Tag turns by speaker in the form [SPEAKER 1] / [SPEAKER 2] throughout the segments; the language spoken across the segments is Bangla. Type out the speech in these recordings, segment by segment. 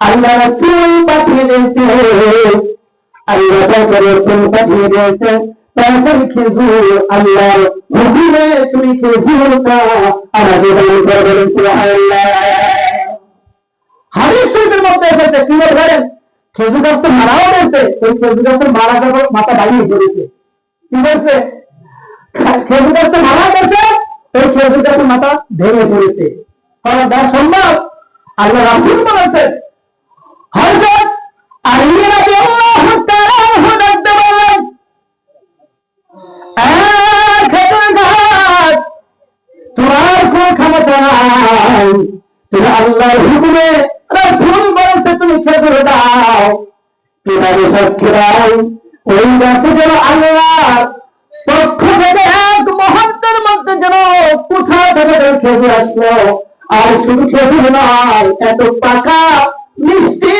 [SPEAKER 1] আল্লাহ রাসূল পাঠিয়ে দিয়েছে। আল্লাহ তাকে রাসূল পাঠিয়ে দিয়েছে। তারপর খেজুর, আল্লাহর হুকুমে তুমি খেজুরটা আমাদের দান করবেন সুবহানাল্লাহ। হাদিস মধ্যে এসেছে, কি বলেন খেজুর গাছ তো মারাও গেছে। ওই খেজুর গাছের মারা যাবার মাথা দাঁড়িয়ে পড়েছে কি বলছে? খেজুর গাছ তো মারা গেছে ওই খেজুর গাছের মাথা ভেঙে দেওয়া সম্ভব আল্লাহ রাসুল বলেছেন হযরত আলী রাদিয়াল্লাহু তাআলা আনহু ডাকতে বললেন "আহ, খেজুর গাছ তোমার কোন ক্ষমতা নাই। তুমি আল্লাহর হুকুমে রাসূল বলেছে তুমি খেজুর দাও। কীভাবে আসলো। আর শুধু খেজুর নয় এত পাকা মিষ্টি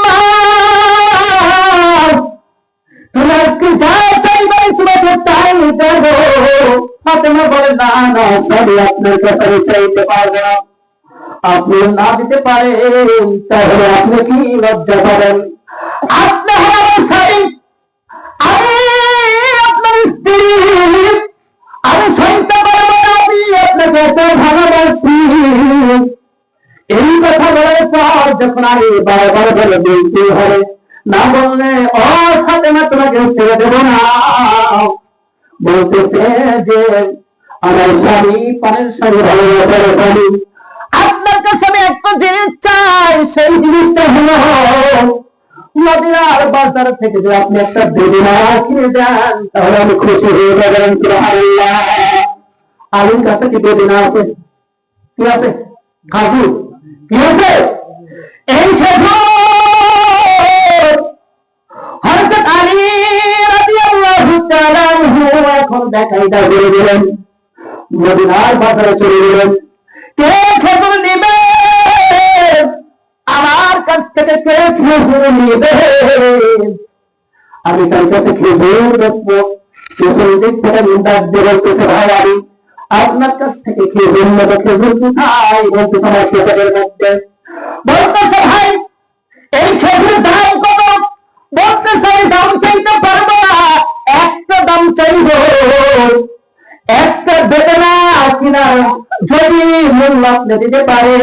[SPEAKER 1] না সবই আপনার কাছে চাইতে পারব। না আপনি না দিতে পারেন, তাহলে আপনি কি লজ্জা পাবেন? এই কথা বলার পর যখন আমি বারবার বলে বলতে হবে? না বললে, ও না তোমাকে ছেড়ে দেবো না। বলতেছে যে আমার স্বামী পানের স্বামী, ভালোবাসার স্বামী। আপনার কাছে আমি একটা জিনিস চাই, সেই জিনিসটা হলো, মদিনার বাজার থেকে যদি আপনি একটা বেদিনা কিনে দেন, তাহলে আমি খুশি হয়ে যাবেন আলীর কাছে কি বেদিনা আছে? কি আছে? খাজুর কি আছে? এই খেজুর হযরত আলী রাদিয়াল্লাহু তাআলা এখন দেখাই দা দিলেন মদিনার বাজারে চলে গেলেন কে খেজুর নিবে আমার কাছ থেকে কে খেজুর নিবে আমি তার কাছে খেজুর দেখব পিছন দিক থেকে ডাক দিয়ে বলতেছে ভাই আমি আপনার কাছ থেকে খেজুর নেব খেজুর কোথায় বলতে তোমার খেজুরের মধ্যে বলতেছে ভাই এই খেজুর দাম কত বলতেছে আমি দাম চাইতে পারব না একটা দাম চাইব একটা বেদনা কিনা যদি মূল্য আপনি দিতে পারেন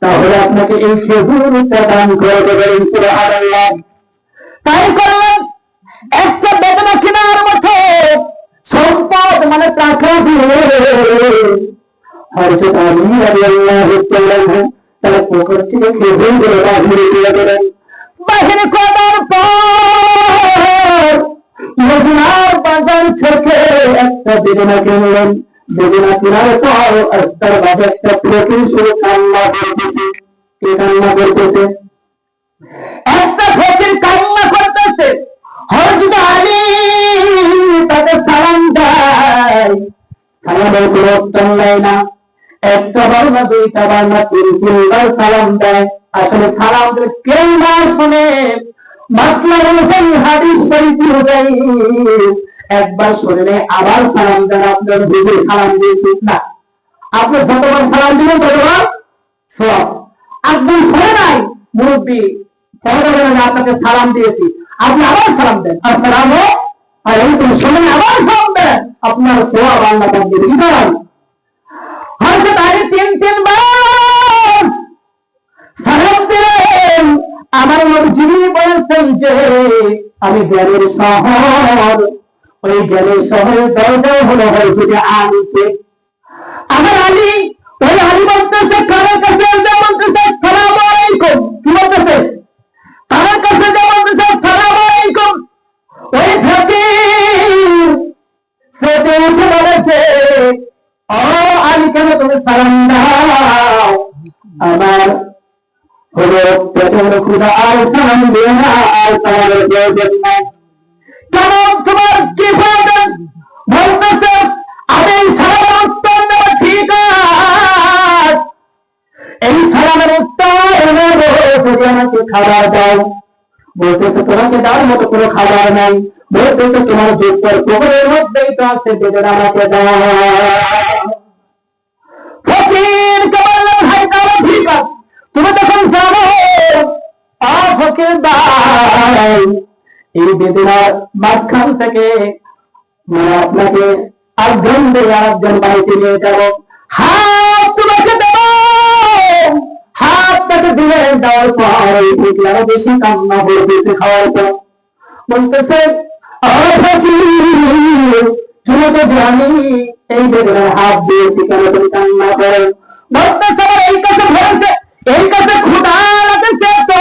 [SPEAKER 1] তাহলে আপনাকে এই খেজুরটা দান করে দেবেন সুবহানাল্লাহ তাই করলেন একটা বেদনা কেনার মতো সম্পদ মানে দিয়ে। হয়তো আমি করার পর বেদনা কিনলেন বেদনা কেনার পর রাস্তার বাজার একটা প্রতি শুরু কান্না করতেছে। কে কান্না করতেছে একটা ফকির কান্না করতেছে হযরত আলী তাকে সালাম দেয় সালামের কোনো উত্তর নেয় না একটা বার না দুইটা বার না তিন তিনবার সালাম দেয় আসলে সালাম দিলে কেউ না শোনে মাসলা অনুযায়ী হাদিস শরীফ অনুযায়ী একবার শরীরে আবার সালাম দেন, আপনার বুঝে সালাম দিয়েছি না। আপনি যতবার সালাম দিবেন, ততবার সব। একদম শোনে নাই, মুরব্বী আপনাকে সালাম দিয়েছি। আপনি আবার সালাম দেন। আসসালাম আলাইকুম। শোনেন আবার সালাম দেন। আপনার সোয়া বাংলা কি করেন? হয়তো তাই তিন, তিনবার সালাম দিলেন। আমার যে, আমি জ্ঞানের শহর। ওই জ্ঞানের শহরের দরজাও হলো হয়তো আলিতে। আমার আলী, ওই আলী বলতেছে, কারোর কাছে বলতেছে সালাম আলাইকুম কি বলতেছে? কারোর কাছে বলতেছে সালাম আলাইকুম ওই ফকির সে তো উঠে বলেছে, ও আলী, কেন তুমি সালাম দাও? আমার হলো প্রথম খুদা আর সালাম আর তোমার এই সালামের উত্তর যদি খাবার দাও। বলতেছে, তোমাকে দেওয়ার মতো কোনো খাবার নাই। বলতেছে, তোমার যুদ্ধের কবরের মধ্যেই তো আছে বেদনা আমাকে দাও। তুমি তখন জানো, আ ফকির ভাই। এই বেদনার মাঝখান থেকে মানে আপনাকে একজন দিয়ে আরেকজন বাড়িতে নিয়ে যাব। হাত তোমাকে হাত তাকে দিয়ে দেওয়ার পর আরও বেশি কান্না করতেছে খাওয়ার পর। বলতেছে "আ ফকির, তুমি তো জানি এই বেদনার হাত দিয়েছি কেন তুমি কান্না করো। বলতেছে এই কাছে ধরেছে এই কাছে খোদা লাগতেছে তো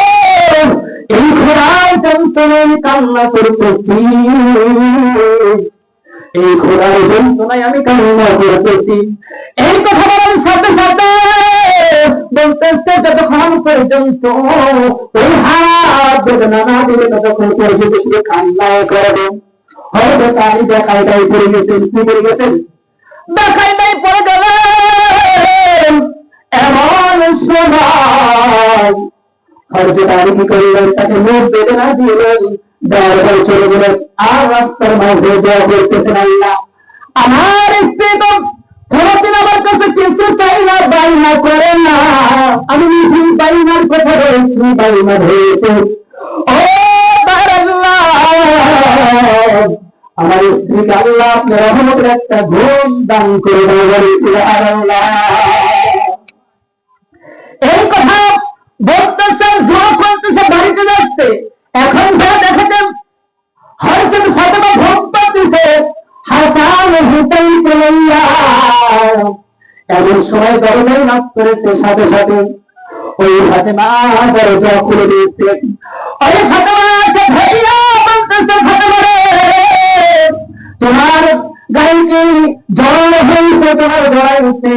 [SPEAKER 1] এই খোদার যন্ত্রণায় কান্না করতেছি। এই খোদার যন্ত্রণায় আমি কান্না করতেছি। এই কথা বলার সাথে সাথে বলতেছে, যতক্ষণ পর্যন্ত ওই হাত বেদনা না দিলে ততক্ষণ পর্যন্ত শুধু কান্নায় করবে। হয়তো তারই দেখায় দায় পড়ে গেছেন, কি পড়ে গেছেন? দেখায় দায় পড়ে গেলেন, এমন সময় হয়তো তার কি করলেন তাকে মুখ বেদনা দিলেন দেওয়ার পর চলে গেলেন। আর রাস্তার মাঝে দেওয়া করতেছেন আল্লাহ আমার স্ত্রী তো কোনদিন আমার কাছে কিছু চাই না বাইনা করে না। আমি আপনার একটা ঘুম দান করে আল্লাহ! সময় দরজায় নাক করেছে, সাথে সাথে ওই ফাতেমা দরজা খুলে দিয়েছে। ওই ফাতেমা ভাইয়া বলতেছে, ফাতেমা রে, তোমার গাড়িকে জ্বর হয়েছে তোমার গড়াইছে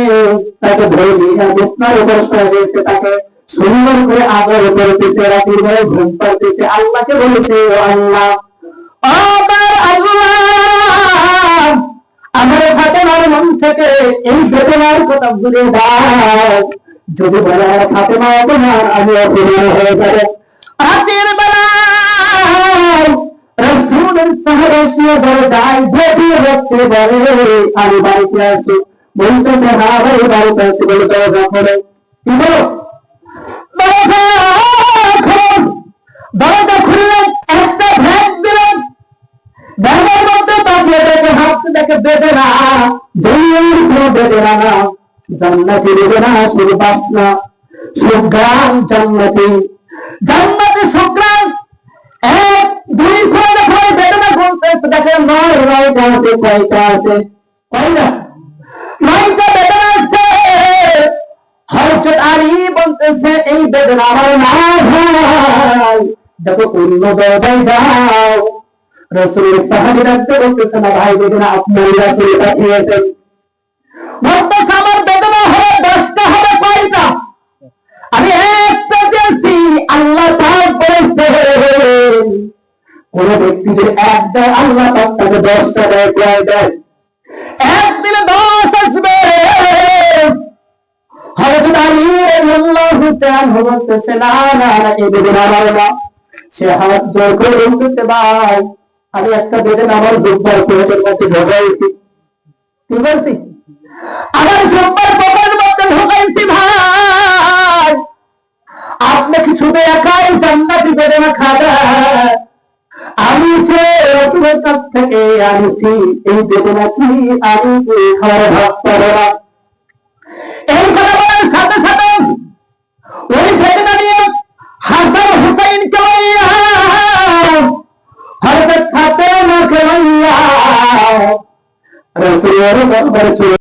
[SPEAKER 1] তাকে ধরে নিয়ে বিছনার উপর দিয়েছে তাকে। সুন্দর করে আদর করতেছে রাতের বেলায় ঘুম পাড়তেছে আল্লাহকে বলেছে আল্লাহ এই বেদনার কথা ভুলে দাও যদি বলে ফাতেমা তোমার আমি অপরিয় হয়ে যাবে। রাতের বেলায় রসুলের শহরে শুয়ে বলে দায় ভেবে রাখতে বলে, আমি বাড়িতে আসি। বলতে হ্যাঁ ভাই, বাড়িতে আসি। বলে কি বলো? জান্নাতি শুধু বাসনা, সুগ্রাম জান্নাতি। জান্নাতি সুগ্রাম, এক, দুই করে হয় বেদনা বলতেছে, দেখে নয় নয়টা আছে, কয়টা আছে? কয়টা? নয়টা বেদনা আছে। বলতেছে, এই বেদনা আমার না ভাই। দেখো, অন্য দরজায় যাও। রসুলের সাহাবি রাখতে বলতেছে, না ভাই, বেদনা আপনার রাসুল পাঠিয়েছেন দশটা আমি একটা বলেছেন কোন ব্যক্তি এক দেয়, আল্লাহ তাকে দশটা দেয় দেয় এক দিলে দশ আসবে। না না আমার না। সে হাত জোর করে ভাই, আমি একটা বেদন আমার মধ্যে ঢোকাইছি। কি বলছি? আমার জুব্বার পেটের মধ্যে ঢোকাইছি ভাই। আপনি কি শুধু একাই জান্নাতি বেদনা খাবেন আমি যে রসুলের কাছ থেকে আনিছি, এই বেদনা কি আমি খাওয়ার ভাব পাবো না? এই কথা বলার সাথে সাথে ওই বেদনা নিয়ে হাসান হুসাইন কেলাইয়া হরকত খাতে না কেলাইয়া রসুলের দরবার